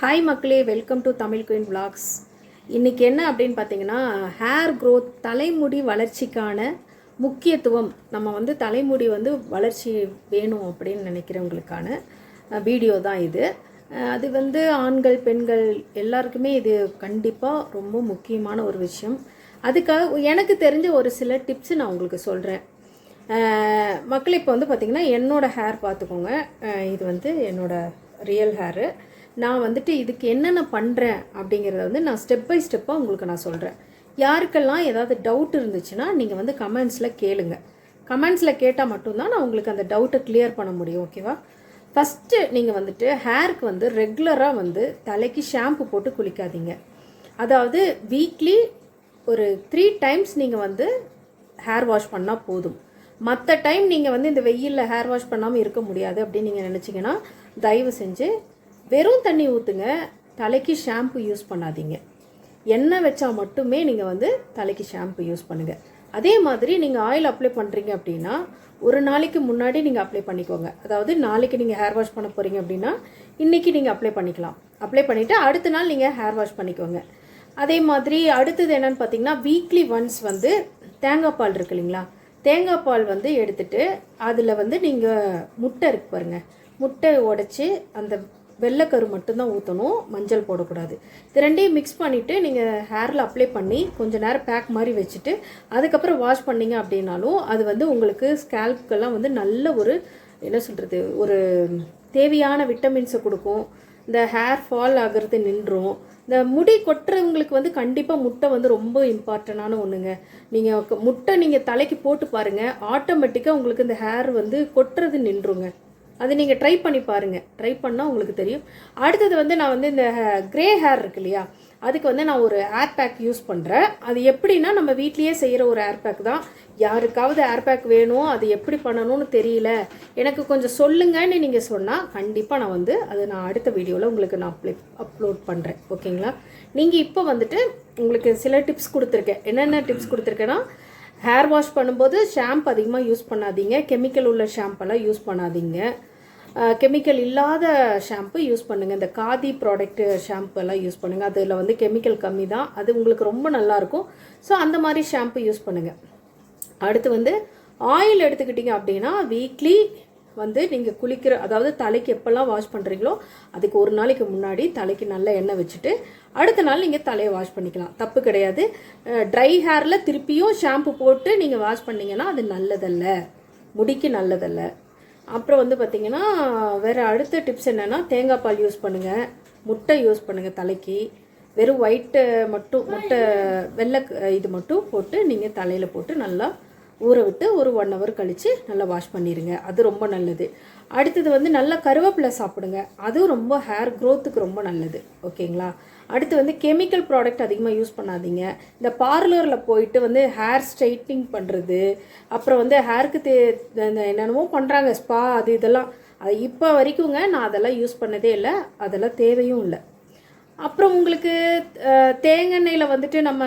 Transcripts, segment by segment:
Hi மக்களே welcome to Tamil queen vlogs இன்றைக்கி என்ன அப்படின்னு பார்த்தீங்கன்னா ஹேர் க்ரோத் தலைமுடி வளர்ச்சிக்கான முக்கியத்துவம். நம்ம வந்து தலைமுடி வந்து வளர்ச்சி வேணும் அப்படின்னு நினைக்கிறவங்களுக்கான வீடியோ தான் இது. அது வந்து ஆண்கள் பெண்கள் எல்லாருக்குமே இது கண்டிப்பாக ரொம்ப முக்கியமான ஒரு விஷயம். அதுக்காக எனக்கு தெரிஞ்ச ஒரு சில டிப்ஸ் நான் உங்களுக்கு சொல்கிறேன் மக்கள் இப்போ வந்து பார்த்திங்கன்னா என்னோடய ஹேர் பார்த்துக்கோங்க. இது வந்து என்னோடய ரியல் ஹேரு நான் வந்துட்டு இதுக்கு என்னென்ன பண்ணுறேன் அப்படிங்கிறத வந்து நான் ஸ்டெப் பை ஸ்டெப்பாக உங்களுக்கு நான் சொல்கிறேன் யாருக்கெல்லாம் ஏதாவது டவுட் இருந்துச்சுன்னா நீங்கள் வந்து கமெண்ட்ஸில் கேளுங்க. கமெண்ட்ஸில் கேட்டால் மட்டும்தான் நான் உங்களுக்கு அந்த டவுட்டை கிளியர் பண்ண முடியும் ஓகேவா ஃபஸ்ட்டு நீங்கள் வந்துட்டு ஹேருக்கு வந்து ரெகுலராக வந்து தலைக்கு ஷாம்பு போட்டு குளிக்காதீங்க. அதாவது வீக்லி ஒரு த்ரீ டைம்ஸ் நீங்கள் வந்து ஹேர் வாஷ் பண்ணால் போதும். மற்ற டைம் நீங்கள் வந்து இந்த வெயிலில் ஹேர் வாஷ் பண்ணாமல் இருக்க முடியாது அப்படின்னு நீங்கள் நினச்சிங்கன்னா தயவு செஞ்சு வெறும் தண்ணி ஊற்றுங்க தலைக்கு ஷாம்பு யூஸ் பண்ணாதீங்க. எண்ணெய் வச்சா மட்டுமே நீங்கள் வந்து தலைக்கு ஷாம்பு யூஸ் பண்ணுங்கள் அதே மாதிரி நீங்கள் ஆயில் அப்ளை பண்ணுறீங்க அப்படின்னா ஒரு நாளைக்கு முன்னாடி நீங்கள் அப்ளை பண்ணிக்கோங்க. அதாவது நாளைக்கு நீங்கள் ஹேர் வாஷ் பண்ண போகிறீங்க அப்படின்னா இன்றைக்கி நீங்கள் அப்ளை பண்ணிக்கலாம். அப்ளை பண்ணிவிட்டு அடுத்த நாள் நீங்கள் ஹேர் வாஷ் பண்ணிக்கோங்க. அதே மாதிரி அடுத்தது என்னென்னு பார்த்தீங்கன்னா வீக்லி ஒன்ஸ் வந்து தேங்காய் பால் இருக்கு இல்லைங்களா? தேங்காய் பால் வந்து எடுத்துட்டு அதில் வந்து நீங்கள் முட்டை இருக்கு பாருங்கள் முட்டை உடைச்சி அந்த வெள்ளைக்கரு மட்டும்தான் ஊற்றணும் மஞ்சள் போடக்கூடாது. இது ரெண்டையும் மிக்ஸ் பண்ணிவிட்டு நீங்கள் ஹேரில் அப்ளை பண்ணி கொஞ்சம் நேரம் பேக் மாதிரி வச்சுட்டு அதுக்கப்புறம் வாஷ் பண்ணீங்க அப்படின்னாலும் அது வந்து உங்களுக்கு ஸ்கேல்ப்க்கெல்லாம் வந்து நல்ல ஒரு என்ன சொல்கிறது ஒரு தேவையான விட்டமின்ஸை கொடுக்கும். இந்த ஹேர் ஃபால் ஆகிறது நின்றும். இந்த முடி கொட்டுறவங்களுக்கு வந்து கண்டிப்பாக முட்டை வந்து ரொம்ப இம்பார்ட்டண்டான ஒன்றுங்க நீங்கள் முட்டை நீங்கள் தலைக்கு போட்டு பாருங்கள் ஆட்டோமேட்டிக்காக உங்களுக்கு இந்த ஹேர் வந்து கொட்டுறது நின்றுங்க. அது நீங்கள் ட்ரை பண்ணி பாருங்கள் ட்ரை பண்ணால் உங்களுக்கு தெரியும். அடுத்தது வந்து நான் வந்து இந்த க்ரே ஹேர் இருக்கு இல்லையா? அதுக்கு வந்து நான் ஒரு ஏர் பேக் யூஸ் பண்ணுறேன் அது எப்படின்னா நம்ம வீட்லேயே செய்கிற ஒரு ஏர் பேக் தான். யாருக்காவது ஏர் பேக் வேணும் அது எப்படி பண்ணணும்னு தெரியல. எனக்கு கொஞ்சம் சொல்லுங்கன்னு நீங்கள் சொன்னால் கண்டிப்பாக நான் வந்து அது நான் அடுத்த வீடியோவில் உங்களுக்கு நான் அப்ளை அப்லோட் பண்ணுறேன் ஓகேங்களா நீங்கள் இப்போ வந்துட்டு உங்களுக்கு சில டிப்ஸ் கொடுத்துருக்கேன். என்னென்ன டிப்ஸ் கொடுத்துருக்கேன்னா ஹேர் வாஷ் பண்ணும்போது ஷாம்பு அதிகமாக யூஸ் பண்ணாதீங்க. கெமிக்கல் உள்ள ஷாம்பெல்லாம் யூஸ் பண்ணாதீங்க. கெமிக்கல் இல்லாத ஷாம்பு யூஸ் பண்ணுங்கள் இந்த காதி ப்ராடக்ட் ஷாம்பு எல்லாம் யூஸ் பண்ணுங்கள் அதில் வந்து கெமிக்கல் கம்மி தான் அது உங்களுக்கு ரொம்ப நல்லாயிருக்கும் ஸோ அந்த மாதிரி ஷாம்பு யூஸ் பண்ணுங்கள் அடுத்து வந்து ஆயில் எடுத்துக்கிட்டிங்க அப்படின்னா வீக்லி வந்து நீங்கள் குளிக்கிற அதாவது தலைக்கு எப்போல்லாம் வாஷ் பண்ணுறீங்களோ அதுக்கு ஒரு நாளைக்கு முன்னாடி தலைக்கு நல்ல எண்ணெய் வச்சுட்டு அடுத்த நாள் நீங்கள் தலையை வாஷ் பண்ணிக்கலாம். தப்பு கிடையாது. ட்ரை ஹேரில் திருப்பியும் ஷாம்பு போட்டு நீங்கள் வாஷ் பண்ணீங்கன்னா அது நல்லதல்ல. முடிக்கு நல்லதல்ல. அப்புறம் வந்து பார்த்திங்கன்னா வேறு அடுத்த டிப்ஸ் என்னென்னா தேங்காய் பால் யூஸ் பண்ணுங்கள் முட்டை யூஸ் பண்ணுங்கள் தலைக்கு. வெறும் ஒயிட்டு மட்டும் முட்டை வெள்ளை இது மட்டும் போட்டு நீங்கள் தலையில் போட்டு நல்லா ஊற விட்டு ஒரு ஒன் ஹவர் கழித்து நல்லா வாஷ் பண்ணிடுங்க அது ரொம்ப நல்லது. அடுத்தது வந்து நல்லா கருவேப்பிலை சாப்பிடுங்க. அதுவும் ரொம்ப ஹேர் க்ரோத்துக்கு ரொம்ப நல்லது. ஓகேங்களா அடுத்து வந்து கெமிக்கல் ப்ராடக்ட் அதிகமாக யூஸ் பண்ணாதீங்க. இந்த பார்லரில் போயிட்டு வந்து ஹேர் ஸ்ட்ரைட்னிங் பண்ணுறது அப்புறம் வந்து ஹேருக்கு தே என்னென்னமோ பண்ணுறாங்க ஸ்பா அது இதெல்லாம். அது இப்போ வரைக்குங்க நான் அதெல்லாம் யூஸ் பண்ணதே இல்லை. அதெல்லாம் தேவையும் இல்லை. அப்புறம் உங்களுக்கு தேங்காய் எண்ணெயில் வந்துட்டு நம்ம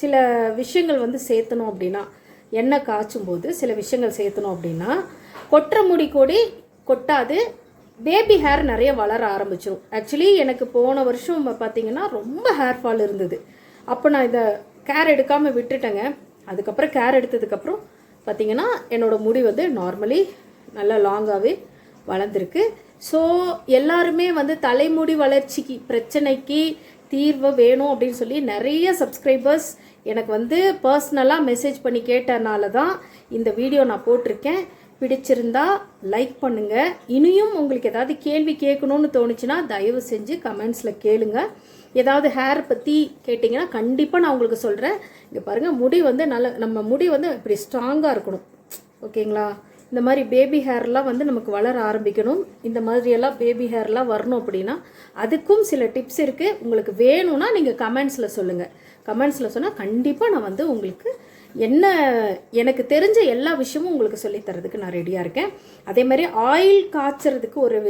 சில விஷயங்கள் வந்து சேர்த்தணும் அப்படின்னா எண்ணெய் காய்ச்சும் போது சில விஷயங்கள் சேர்த்தணும் அப்படின்னா கொட்டுற முடி கொடி கொட்டாது. பேபி ஹேர் நிறைய வளர ஆரம்பிச்சிடும் ஆக்சுவலி எனக்கு போன வருஷம் பார்த்தீங்கன்னா ரொம்ப ஹேர் ஃபால் இருந்தது. அப்போ நான் இதை கேர் எடுக்காமல் விட்டுட்டேங்க. அதுக்கப்புறம் கேர் எடுத்ததுக்கப்புறம் பார்த்தீங்கன்னா என்னோட முடி வந்து நார்மலி நல்லா லாங்காகவே வளர்ந்துருக்கு. ஸோ எல்லாருமே வந்து தலைமுடி வளர்ச்சிக்கு பிரச்சனைக்கு தீர்வு வேணும் அப்படின்னு சொல்லி நிறைய சப்ஸ்கிரைபர்ஸ் எனக்கு வந்து பர்சனலாக மெசேஜ் பண்ணி கேட்டனால தான் இந்த வீடியோ நான் போட்டிருக்கேன். பிடிச்சிருந்தா லைக் பண்ணுங்கள் இனியும் உங்களுக்கு ஏதாவது கேள்வி கேட்கணும்னு தோணுச்சுன்னா தயவு செஞ்சு கமெண்ட்ஸில் கேளுங்க. ஏதாவது ஹேர் பற்றி கேட்டிங்கன்னா கண்டிப்பாக நான் உங்களுக்கு சொல்கிறேன் இங்கே பாருங்கள் முடி வந்து நல்ல நம்ம முடி வந்து இப்படி ஸ்ட்ராங்காக இருக்கணும். ஓகேங்களா? இந்த மாதிரி பேபி ஹேர்லாம் வந்து நமக்கு வளர ஆரம்பிக்கணும். இந்த மாதிரியெல்லாம் பேபி ஹேர்லாம் வரணும் அப்படின்னா அதுக்கும் சில டிப்ஸ் இருக்குது உங்களுக்கு வேணும்னா நீங்கள் கமெண்ட்ஸில் சொல்லுங்கள் கமெண்ட்ஸில் சொன்னால் கண்டிப்பாக நான் வந்து உங்களுக்கு என்ன எனக்கு தெரிஞ்ச எல்லா விஷயமும் உங்களுக்கு சொல்லித் தரதுக்கு நான் ரெடியாக இருக்கேன். அதே மாதிரி ஆயில் காய்ச்சறதுக்கு ஒரு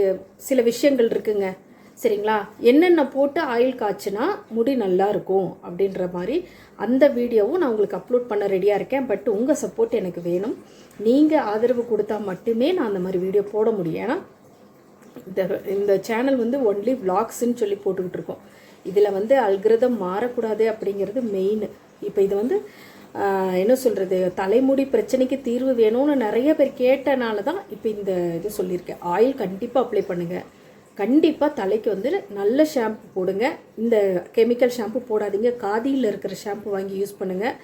சில விஷயங்கள் இருக்குங்க. சரிங்களா? என்னென்ன போட்டு ஆயில் காய்ச்சினா முடி நல்லா இருக்கும் அப்படின்ற மாதிரி அந்த வீடியோவும் நான் உங்களுக்கு அப்லோட் பண்ண ரெடியாக இருக்கேன். பட் உங்கள் சப்போர்ட் எனக்கு வேணும். நீங்கள் ஆதரவு கொடுத்தா மட்டுமே நான் அந்த மாதிரி வீடியோ போட முடியும். ஏன்னா இந்த இந்த சேனல் வந்து ஒன்லி விளாக்ஸ்ன்னு சொல்லி போட்டுக்கிட்டு இருக்கோம். இதில் வந்து அல்கிரதம் மாறக்கூடாது அப்படிங்கிறது மெயின் இப்போ இது வந்து என்ன சொல்கிறது தலைமுடி பிரச்சனைக்கு தீர்வு வேணும்னு நிறைய பேர் கேட்டனால தான் இப்போ இந்த இது சொல்லியிருக்கேன். ஆயில் கண்டிப்பாக அப்ளை பண்ணுங்கள் கண்டிப்பாக தலைக்கு வந்து நல்ல ஷாம்பு போடுங்க. இந்த கெமிக்கல் ஷாம்பு போடாதீங்க. காதியில் இருக்கிற ஷாம்பு வாங்கி யூஸ் பண்ணுங்கள்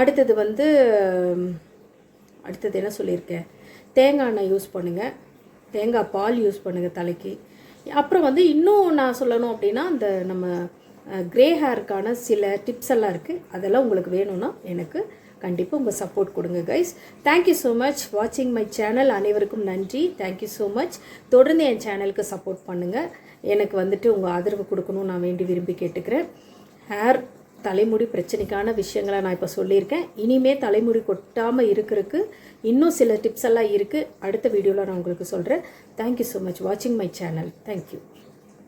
அடுத்தது வந்து அடுத்தது என்ன சொல்லியிருக்கேன்? தேங்காய் எண்ணெய் யூஸ் பண்ணுங்கள் தேங்காய் பால் யூஸ் பண்ணுங்கள் தலைக்கு. அப்புறம் வந்து இன்னும் நான் சொல்லணும் அப்படின்னா அந்த நம்ம க்ரே ஹேருக்கான சில டிப்ஸ் எல்லாம் இருக்குது அதெல்லாம் உங்களுக்கு வேணும்னா எனக்கு கண்டிப்பாக உங்கள் சப்போர்ட் கொடுங்க guys thank you so much வாட்சிங் மை சேனல் அனைவருக்கும் நன்றி. தேங்க்யூ ஸோ மச் தொடர்ந்து என் சேனலுக்கு சப்போர்ட் பண்ணுங்கள் எனக்கு வந்துட்டு உங்கள் ஆதரவு கொடுக்கணும்னு நான் வேண்டி விரும்பி கேட்டுக்கிறேன். ஹேர் தலைமுடி பிரச்சனைக்கான விஷயங்களை நான் இப்போ சொல்லியிருக்கேன். இனிமே தலைமுடி கொட்டாமல் இருக்கிறதுக்கு இன்னும் சில டிப்ஸ் எல்லாம் இருக்குது அடுத்த வீடியோவில் நான் உங்களுக்கு சொல்கிறேன் தேங்க்யூ ஸோ மச் வாட்சிங் மை சேனல் தேங்க்யூ